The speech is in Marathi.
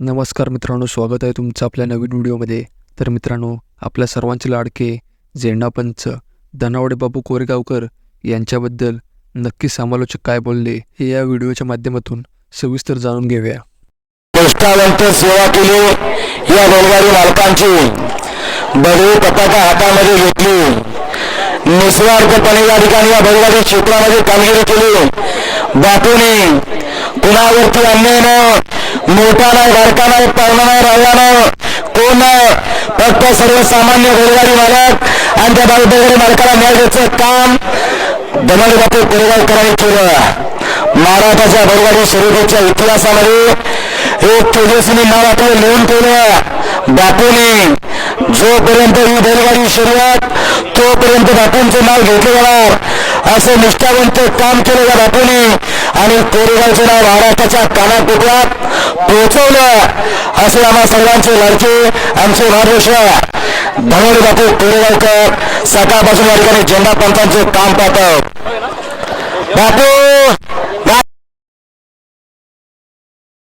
नमस्कार मित्रांनो स्वागत आहे तुमचं आपल्या नवीन व्हिडिओमध्ये. तर मित्रांनो आपल्या सर्वांचे लाडके झेंडापंच धनावडे बाबू कोरेगावकर यांच्याबद्दल नक्की समालोचक काय बोलले हे या व्हिडिओच्या माध्यमातून सविस्तर जाणून घेऊया. निष्ठावंत सेवा केली या बैलगाडी मालकांची बदली पताका हातामध्ये घेतली निस्वार्थपणे या ठिकाणी या बैलगाडी क्षेत्रामध्ये कामगिरी केली बापूने कुणावरती अन्याय न मोठा नाही बारका नाही पाहुणा नाही राहिला नाही कोण नाही. फक्त सर्वसामान्य बैलगाडी मालक आणि त्या बैलगाडी मालकाला न्याय काम दमड बापू कोरेगावकरांनी केलं. महाराष्ट्राच्या बैलगाडी शर्यतीच्या इतिहासामध्ये एक तेजस्वी नाव आपलं लिहून ठेवलं. बापूने जोपर्यंत ही बैलगाडी शर्यत तोपर्यंत बापूंचं नाव घेतलं जाणार. असं निष्ठावंत काम केलं या बापूने. आणि कोरेगावचं नाव महाराष्ट्राच्या कानाकोपऱ्यात पोहोचवलं. असे आम्हा सर्वांचे लाडके आमचे मार्गदर्शक धनवडे बापू कोरेगावकर सकाळपासून या ठिकाणी झेंडा पंथांचे काम पाहतात. बापू